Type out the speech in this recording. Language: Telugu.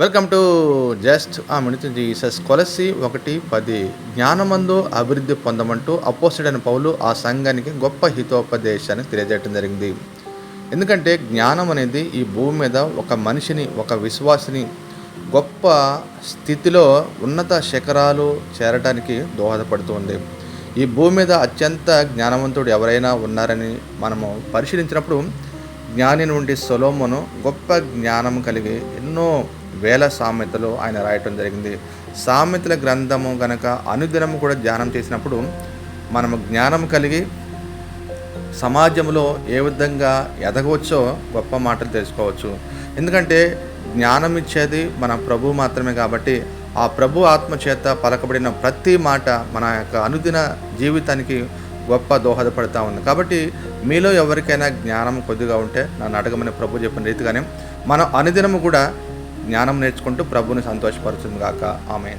Welcome to just a minute Jesus కొలసి ఒకటి పది. జ్ఞానమందు అభివృద్ధి పొందమంటూ అపోసిడైన పౌలు ఆ సంఘానికి గొప్ప హితోపదేశాన్ని తెలియజేయడం జరిగింది. ఎందుకంటే జ్ఞానం అనేది ఈ భూమి మీద ఒక మనిషిని ఒక విశ్వాసిని గొప్ప స్థితిలో ఉన్నత శిఖరాలు చేరడానికి దోహదపడుతుంది ఈ భూమి మీద అత్యంత జ్ఞానవంతుడు ఎవరైనా ఉన్నారని మనము పరిశీలించినప్పుడు జ్ఞాని నుండి సొలోమును గొప్ప జ్ఞానం కలిగి ఎన్నో వేల సామెతలు ఆయన రాయటం జరిగింది. సామెతల గ్రంథము గనక అనుదినము కూడా ధ్యానం చేసినప్పుడు మనము జ్ఞానం కలిగి సమాజంలో ఏ విధంగా ఎదగవచ్చో గొప్ప మాటలు తెలుసుకోవచ్చు. ఎందుకంటే జ్ఞానం ఇచ్చేది మన ప్రభు మాత్రమే కాబట్టి ఆ ప్రభు ఆత్మ చేత పలకబడిన ప్రతి మాట మన యొక్క అనుదిన జీవితానికి గొప్ప దోహదపడుతూ ఉంది. కాబట్టి మీలో ఎవరికైనా జ్ఞానం కొద్దిగా ఉంటే నన్ను అడగమని ప్రభు చెప్పిన రీతిగానే మనం అనుదినము కూడా జ్ఞానం నేర్చుకుంటూ ప్రభుని సంతోషపరుతుంది గాక ఆమె